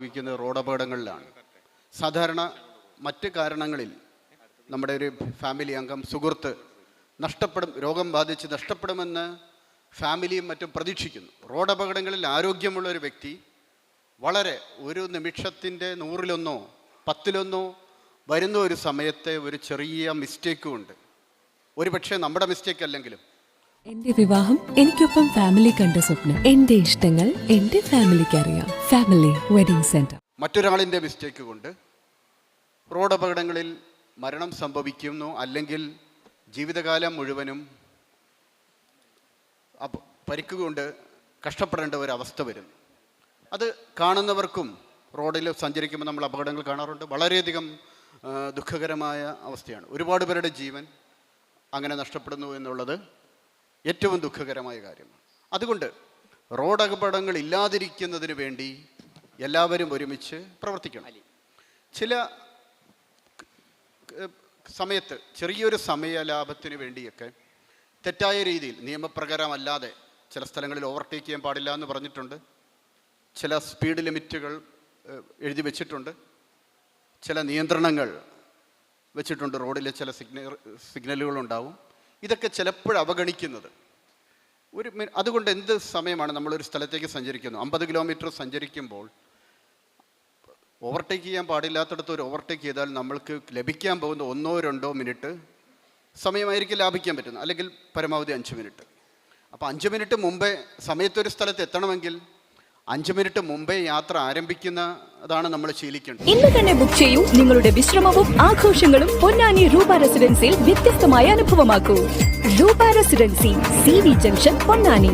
സംഭവിക്കുന്നത് റോഡ് അപകടങ്ങളിലാണ്. സാധാരണ മറ്റ് കാരണങ്ങളിൽ നമ്മുടെ ഒരു ഫാമിലി അംഗം സുഹൃത്ത് നഷ്ടപ്പെടും രോഗം ബാധിച്ച് നഷ്ടപ്പെടുമെന്ന് ഫാമിലിയും മറ്റും പ്രതീക്ഷിക്കുന്നു. റോഡ് അപകടങ്ങളിൽ ആരോഗ്യമുള്ള ഒരു വ്യക്തി വളരെ ഒരു നിമിഷത്തിന്റെ നൂറിലൊന്നോ പത്തിലൊന്നോ വരുന്ന ഒരു സമയത്തെ ഒരു ചെറിയ മിസ്റ്റേക്കും ഉണ്ട്. ഒരുപക്ഷെ നമ്മുടെ മിസ്റ്റേക്ക് അല്ലെങ്കിലും എന്റെ വിവാഹം എനിക്കൊപ്പം ഫാമിലി കണ്ട സ്വപ്നം. എന്റെ ഇഷ്ടങ്ങൾ എന്റെ ഫാമിലിക്ക് അറിയാം. ഫാമിലി വെഡിങ് സെന്റർ മറ്റൊരാളിന്റെ മിസ്റ്റേക്ക് കൊണ്ട് റോഡ് അപകടങ്ങളിൽ മരണം സംഭവിക്കുന്നു. അല്ലെങ്കിൽ ജീവിതകാലം മുഴുവനും അപ- പരിക്ക് കൊണ്ട് കഷ്ടപ്പെടേണ്ട ഒരു അവസ്ഥ വരുന്നു അത് കാണുന്നവർക്കും റോഡിൽ സഞ്ചരിക്കുമ്പോൾ നമ്മൾ അപകടങ്ങൾ കാണാറുണ്ട്. വളരെയധികം ദുഃഖകരമായ അവസ്ഥയാണ്. ഒരുപാട് പേരുടെ ജീവൻ അങ്ങനെ നഷ്ടപ്പെടുന്നു എന്നുള്ളത് ഏറ്റവും ദുഃഖകരമായ കാര്യമാണ് അതുകൊണ്ട് റോഡ് അപകടങ്ങൾ ഇല്ലാതിരിക്കുന്നതിന് വേണ്ടി എല്ലാവരും ഒരുമിച്ച് പ്രവർത്തിക്കണം. ചില സമയത്ത് ചെറിയൊരു സമയ ലാഭത്തിന് വേണ്ടിയൊക്കെ തെറ്റായ രീതിയിൽ നിയമപ്രകാരമല്ലാതെ ചില സ്ഥലങ്ങളിൽ ഓവർടേക്ക് ചെയ്യാൻ പാടില്ല എന്ന് പറഞ്ഞിട്ടുണ്ട്. ചില സ്പീഡ് ലിമിറ്റുകൾ എഴുതി വെച്ചിട്ടുണ്ട്. ചില നിയന്ത്രണങ്ങൾ വെച്ചിട്ടുണ്ട്. റോഡിലെ ചില സിഗ്നൽ സിഗ്നലുകളുണ്ടാവും ഇതൊക്കെ ചിലപ്പോൾ അവഗണിക്കുന്നത്. ഒരു അതുകൊണ്ട് എന്ത് സമയമാണ് നമ്മളൊരു സ്ഥലത്തേക്ക് സഞ്ചരിക്കുന്നു? അമ്പത് കിലോമീറ്റർ സഞ്ചരിക്കുമ്പോൾ ഓവർടേക്ക് ചെയ്യാൻ പാടില്ലാത്തടത്ത് ഒരു ഓവർടേക്ക് ചെയ്താൽ നമ്മൾക്ക് ലഭിക്കാൻ പോകുന്ന ഒന്നോ രണ്ടോ മിനിറ്റ് സമയമായിരിക്കും ലാഭിക്കാൻ പറ്റുന്നത്. അല്ലെങ്കിൽ പരമാവധി അഞ്ച് മിനിറ്റ്. അപ്പോൾ അഞ്ച് മിനിറ്റ് മുമ്പേ സമയത്തൊരു സ്ഥലത്ത് എത്തണമെങ്കിൽ അഞ്ച് മിനിറ്റ് മുമ്പേ യാത്ര ആരംഭിക്കുന്നതാണ് നമ്മൾ ശീലിക്കേണ്ടത്. ഇന്ന് തന്നെ ബുക്ക് ചെയ്യൂ നിങ്ങളുടെ വിശ്രമവും ആഘോഷങ്ങളും പൊന്നാനി രൂപ റെസിഡൻസിയിൽ വ്യത്യസ്തമായ അനുഭവമാക്കൂ. Rupa residency C V junction Ponnani.